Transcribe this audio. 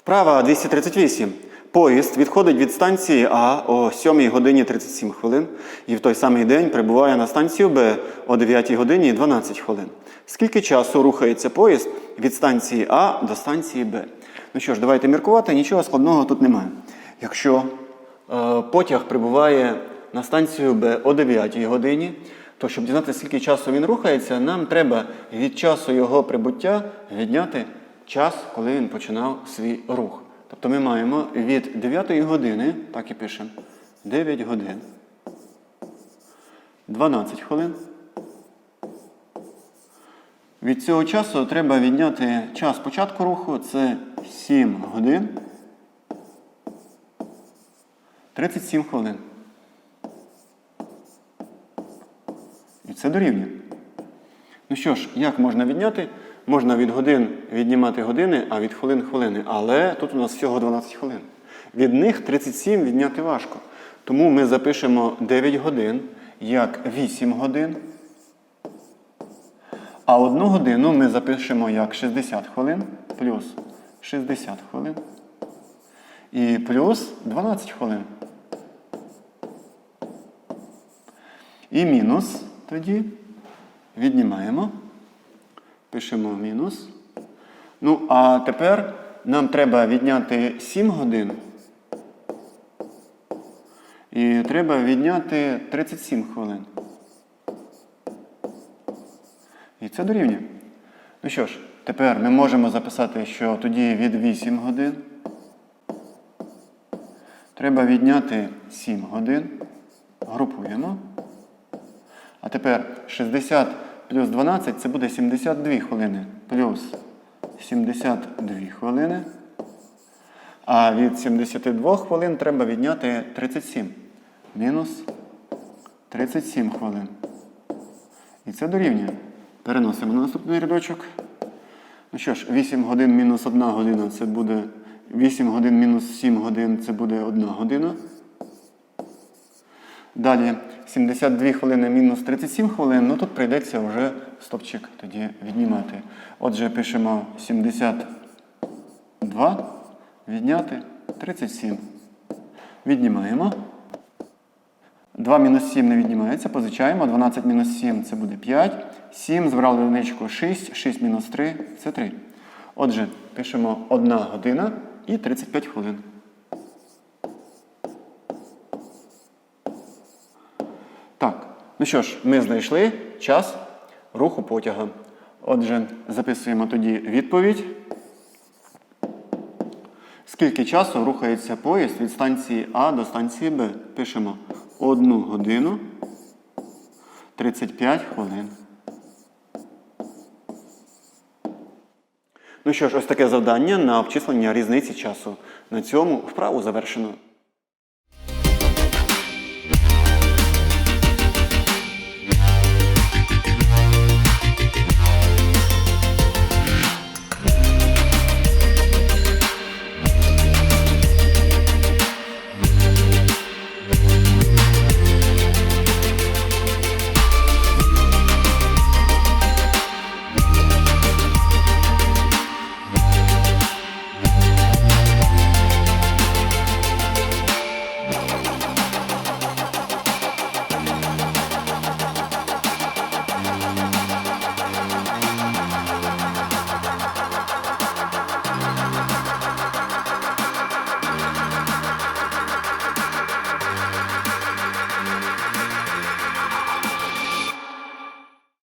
Вправа 238. Поїзд відходить від станції А о 7 годині 37 хвилин і в той самий день прибуває на станцію Б о 9 годині 12 хвилин. Скільки часу рухається поїзд від станції А до станції Б? Ну що ж, давайте міркувати, нічого складного тут немає. Якщо е, потяг прибуває на станцію Б о 9 годині, то щоб дізнатися, скільки часу він рухається, нам треба від часу його прибуття відняти час, коли він починав свій рух. Тобто ми маємо від 9 години, так і пишемо, 9 годин, 12 хвилин. Від цього часу треба відняти час початку руху, це 7 годин 37 хвилин. І це дорівнює. Ну що ж, як можна відняти? Можна від годин віднімати години, а від хвилин хвилини. Але тут у нас всього 12 хвилин. Від них 37 відняти важко. Тому ми запишемо 9 годин як 8 годин. А одну годину ми запишемо як 60 хвилин плюс 60 хвилин. І плюс 12 хвилин. І мінус тоді віднімаємо. Пишемо мінус. Ну, а тепер нам треба відняти 7 годин. І треба відняти 37 хвилин. І це дорівнює. Ну що ж, тепер ми можемо записати, що тоді від 8 годин треба відняти 7 годин. Групуємо. А тепер 60 плюс 12 це буде 72 хвилини. Плюс 72 хвилини. А від 72 хвилин треба відняти 37. Мінус 37 хвилин. І це дорівнює. Переносимо на наступний рядочок. Ну що ж, 8 годин мінус 1 година це буде 8 годин мінус 7 годин це буде 1 година. Далі 72 хвилини мінус 37 хвилин, ну тут прийдеться вже стопчик тоді віднімати. Отже, пишемо 72, відняти 37. Віднімаємо. 2 мінус 7 не віднімається, позичаємо. 12 мінус 7 це буде 5. 7 збрали одиничку 6, 6 мінус 3 це 3. Отже, пишемо 1 година і 35 хвилин. Так, ну що ж, ми знайшли час руху потяга. Отже, записуємо тоді відповідь. Скільки часу рухається поїзд від станції А до станції Б? Пишемо 1 годину 35 хвилин. Ну що ж, ось таке завдання на обчислення різниці часу. На цьому вправу завершено.